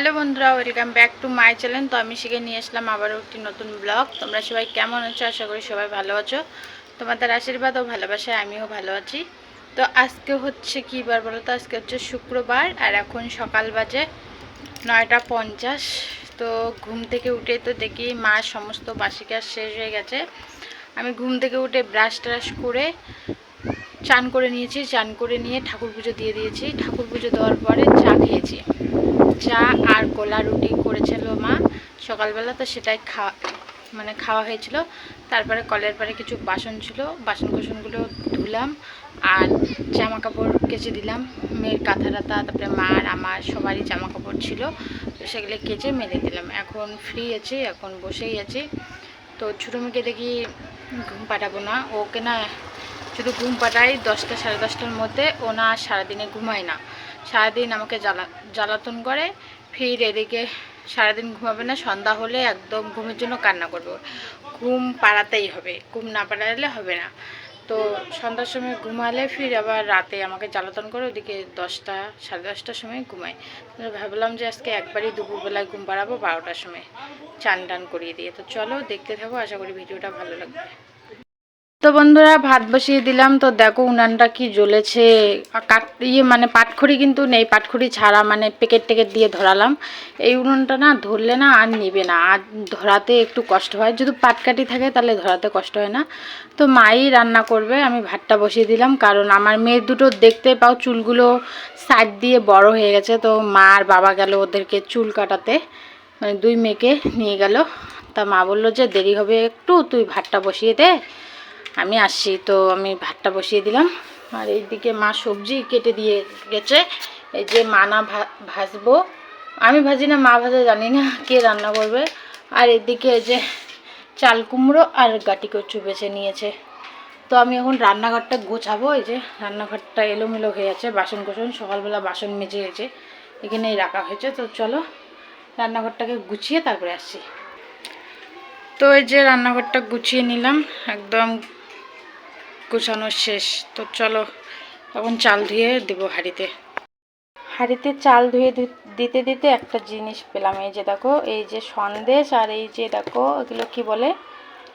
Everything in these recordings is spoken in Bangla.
হ্যালো বন্ধুরা, welcome back to my channel. তো আমি শিখে নিয়ে আসলাম আবারও একটি নতুন ব্লগ। তোমরা সবাই কেমন আছো? আশা করি সবাই ভালো আছো। তোমাদের আশীর্বাদ ও ভালোবাসায় আমিও ভালো আছি। তো আজকে হচ্ছে কী বার বলো তো? আজকে হচ্ছে শুক্রবার আর এখন সকাল বাজে নয়টা পঞ্চাশ। তো ঘুম থেকে উঠে তো দেখি মার সমস্ত বাসি কাজ শেষ হয়ে গেছে। আমি ঘুম থেকে উঠে ব্রাশ ট্রাশ করে চান করে নিয়েছি। চান করে নিয়ে ঠাকুর পুজো দিয়ে দিয়েছি। ঠাকুর পুজো দেওয়ার পরে চা খেয়েছি। চা আর গোলা রুটি করেছিল মা। সকালবেলা তো সেটাই খাওয়া মানে খাওয়া হয়েছিল। তারপরে কলের পারে কিছু বাসন ছিল। বাসন কোসনগুলো ধুলাম আর জামা কাপড় কেচে দিলাম। মেয়ের কাঁথা টাথা তারপরে মার আমার সবারই জামা কাপড় ছিল সেগুলো কেচে মেলে দিলাম। এখন ফ্রি আছি, এখন বসেই আছি। তো ছোটো মেয়েকে দেখি ঘুম পাঠাবো না। ওকে না, শুধু ঘুম পাঠাই দশটা সাড়ে দশটার মধ্যে। ও না সারাদিনে ঘুমায় না। সারাদিন আমাকে জ্বালা, জ্বালাতন করে, ফির এদিকে সারাদিন ঘুমাবে না, সন্ধ্যা হলে একদম ঘুমের জন্য কান্না করবে। ঘুম পাড়াতেই হবে, ঘুম না পাড়ালে হবে না। তো সন্ধ্যার সময় ঘুমালে ফির আবার রাতে আমাকে জ্বালাতন করে ওদিকে দশটা, সাড়ে দশটার সময় ঘুমাই। তো ভাবলাম যে আজকে একবারই দুপুরবেলায় ঘুম পাড়াবো বারোটার সময়। চান টান করিয়ে দিয়ে। তো চলো দেখতে থাকো, আশা করি ভিডিওটা ভালো লাগবে। তো বন্ধুরা, ভাত বসিয়ে দিলাম। তো দেখো উনানটা কি জ্বলেছে। কাঠ ইয়ে মানে পাটখড়ি কিন্তু নেই, পাটখড়ি ছাড়া মানে প্যাকেট টেকেট দিয়ে ধরালাম। এই উনুনটা না ধরলে না আর নিবে না। আর ধরাতে একটু কষ্ট হয়। যদি পাটকাঠি থাকে তাহলে ধরাতে কষ্ট হয় না। তো মাই রান্না করবে, আমি ভাতটা বসিয়ে দিলাম। কারণ আমার মেয়ে দুটো দেখতে পাও চুলগুলো সাইড দিয়ে বড় হয়ে গেছে। তো মা আর বাবা গেল ওদেরকে চুল কাটাতে। মানে দুই মেয়েকে নিয়ে গেল। তা মা বলল যে দেরি হবে একটু, তুই ভাতটা বসিয়ে দে। আমি আসছি, তো আমি ভাতটা বসিয়ে দিলাম। আর এইদিকে মা সবজি কেটে দিয়ে গেছে। এই যে মানা ভাজবো। আমি ভাজি না, মা ভাজা জানি না কে রান্না করবে। আর এদিকে এই যে চাল কুমড়ো আর গাটি কচু বেছে নিয়েছে। তো আমি এখন রান্নাঘরটা গোছাবো। এই যে রান্নাঘরটা এলোমেলো হয়ে আছে বাসন কোসন সকালবেলা বাসন মেজে গেছে, এখানেই রাখা হয়েছে। তো চলো রান্নাঘরটাকে গুছিয়ে তারপরে আসছি। তো এই যে রান্নাঘরটা গুছিয়ে নিলাম, একদম গুছানো শেষ। তো চলো, এখন চাল ধুয়ে দেবো হাঁড়িতে। হাঁড়িতে চাল ধুয়ে দিতে দিতে একটা জিনিস পেলাম। এই যে দেখো, এই যে সন্দেশ আর এই যে দেখো, এগুলো কি বলে?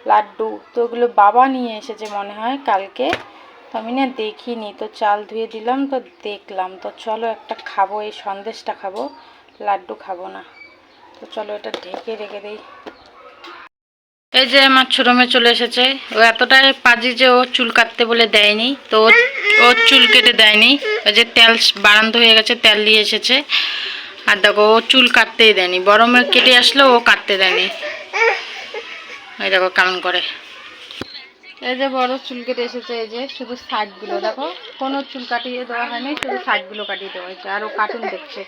লাড্ডু। তো ওগুলো বাবা নিয়ে এসেছে মনে হয় কালকে। তো আমি না দেখিনি। তো চাল ধুয়ে দিলাম, তো দেখলাম। তো চলো একটা খাব, এই সন্দেশটা খাব, লাড্ডু খাব না। তো চলো এটা ঢেকে রেখে দিই। এই যে আমার ছোটো মেয়ে চলে এসেছে। ও এতটাই পাজি যে ও চুল কাটতে বলে দেয়নি। তো ও চুল কেটে দেয়নি। ওই যে তেল বারান্ত হয়ে গেছে, তেল দিয়ে এসেছে। আর দেখো, ও চুল কাটতেই দেয়নি। বড় মেয়ে কেটে আসলো ও কাটতে দেয়নি। এই দেখো কেমন করে। এই যে বড় চুল কেটে এসেছে, এই যে শুধু সাইডগুলো দেখো, কোনো চুল কাটিয়ে দেওয়া হয়নি, শুধু সাইডগুলো কাটিয়ে দেওয়া হয়েছে। আর ও কার্টুন দেখছে।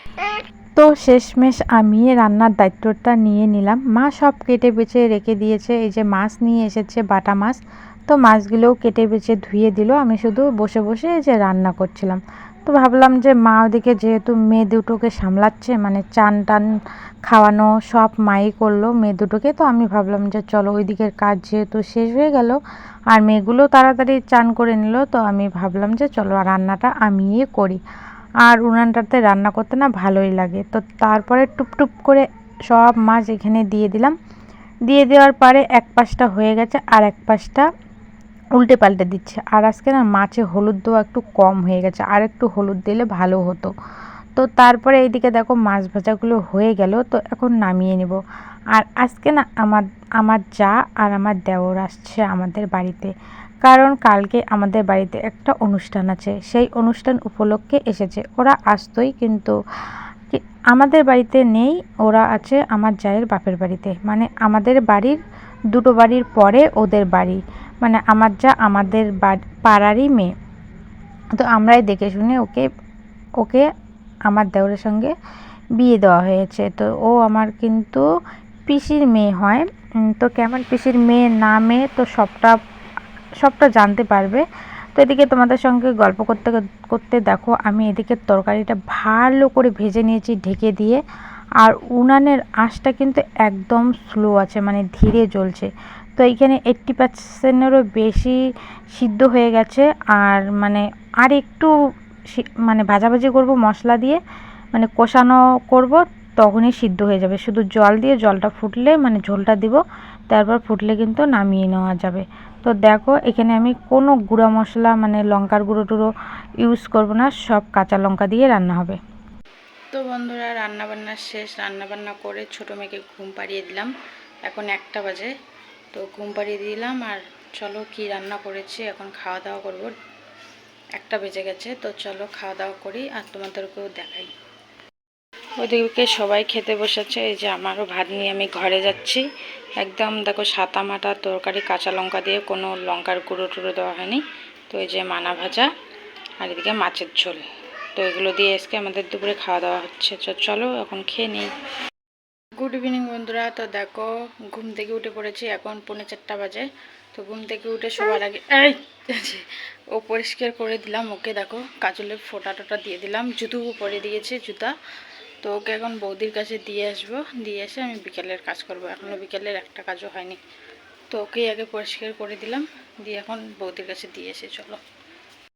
তো শেষমেশ আমি রান্নার দায়িত্বটা নিয়ে নিলাম। মা সব কেটে বেছে রেখে দিয়েছে। এই যে মাছ নিয়ে এসেছে, বাটা মাছ, তো মাছগুলোও কেটে বেছে ধুয়ে দিল। আমি শুধু বসে বসে এই যে রান্না করছিলাম। তো ভাবলাম যে মা ওদিকে যেহেতু মেয়ে দুটোকে সামলাচ্ছে মানে চান টান খাওয়ানো সব মাই করল মেয়ে দুটোকে, তো আমি ভাবলাম যে চলো ওই দিকের কাজ যেহেতু শেষ হয়ে গেল আর মেয়েগুলো তাড়াতাড়ি চান করে নিল, তো আমি ভাবলাম যে চলো রান্নাটা আমিই করি। আর উনানটাতে রান্না করতে না ভালোই লাগে। তো তারপরে টুপটুপ করে সব মাছ এখানে দিয়ে দিলাম। দিয়ে দেওয়ার পরে এক পাশটা হয়ে গেছে আর এক পাশটা উল্টে পাল্টে দিচ্ছে। আর আজকে না মাছে হলুদ দেওয়া একটু কম হয়ে গেছে, আর একটু হলুদ দিলে ভালো হতো। তো তারপরে এইদিকে দেখো মাছ ভাজাগুলো হয়ে গেল, তো এখন নামিয়ে নেব। আর আজকে না আমার আমার যা আর আমার দেওর আসছে আমাদের বাড়িতে। কারণ কালকে আমাদের বাড়িতে একটা অনুষ্ঠান আছে। সেই অনুষ্ঠান উপলক্ষে এসেছে। ওরা আসতোই কিন্তু আমাদের বাড়িতে নেই, ওরা আছে আমার জায়ের বাপের বাড়িতে। মানে আমাদের বাড়ির দুটো বাড়ির পরে ওদের বাড়ি। মানে আমার যা আমাদের পাড়ারই মেয়ে। তো আমরাই দেখে শুনে ওকে ওকে আমার দেওরের সঙ্গে বিয়ে দেওয়া হয়েছে। তো ও আমার কিন্তু পিসির মেয়ে হয়। তো কেমন পিসির মেয়ে না মেয়ে, তো সবটা সবটা জানতে পারবে। তো এদিকে তোমাদের সঙ্গে গল্প করতে করতে দেখো, আমি এদিকে তরকারিটা ভালো করে ভেজে নিয়েছি, ঢেকে দিয়ে। আর উনানের আঁশটা কিন্তু একদম স্লো আছে মানে ধীরে জ্বলছে। তো এইখানে এইট্টি পার্সেন্টেরও বেশি সিদ্ধ হয়ে গেছে। আর মানে আর একটু মানে ভাজাভাজি করব মশলা দিয়ে মানে কষানো করব, তখনই সিদ্ধ হয়ে যাবে। শুধু জল দিয়ে জলটা ফুটলে মানে ঝোলটা দিব। তারপর ফুটলে কিন্তু নামিয়ে নেওয়া যাবে। তো দেখো, এখানে আমি কোনো গুঁড়া মশলা মানে লঙ্কার গুঁড়ো টুড়ো ইউজ করব না, সব কাঁচা লঙ্কা দিয়ে রান্না হবে। তো বন্ধুরা রান্না বান্না শেষ। রান্না বান্না করে ছোটো মেয়েকে ঘুম পাড়িয়ে দিলাম। এখন একটা বাজে। তো ঘুম পাড়িয়ে দিলাম আর চলো কি রান্না করেছি, এখন খাওয়া দাওয়া করব। একটা বেজে গেছে, তো চলো খাওয়া দাওয়া করি আর তোমাদেরকেও দেখাই। ওদিকে সবাই খেতে বসেছে। এই যে আমারও ভাত নিয়ে আমি ঘরে যাচ্ছি। একদম দেখো সাতা মাটা তরকারি, কাঁচা লঙ্কা দিয়ে কোনো লঙ্কার গুঁড়ো টুড়ো দেওয়া হয়নি। তো এই যে মানা ভাজা আর এদিকে মাছের ঝোল। তো এগুলো দিয়ে আজকে আমাদের দুপুরে খাওয়া দাওয়া হচ্ছে। তো চলো এখন খেয়ে নিই। গুড ইভিনিং বন্ধুরা। তো দেখো ঘুম থেকে উঠে পড়েছি। এখন পৌনে চারটা বাজে। তো ঘুম থেকে উঠে সবার আগে এই ও পরিষ্কার করে দিলাম। ওকে দেখো কাজলের ফোঁটা টোটা দিয়ে দিলাম। জুতো পরে দিয়েছে, জুতা। তো ওকে এখন বৌদির কাছে দিয়ে আসব। দিয়ে এসে আমি বিকেলের কাজ করব। এখনও বিকেলের একটা কাজও হয়নি। তো ওকেই আগে পরিষ্কার করে দিলাম। দিয়ে এখন বৌদির কাছে দিয়ে এসে চলো।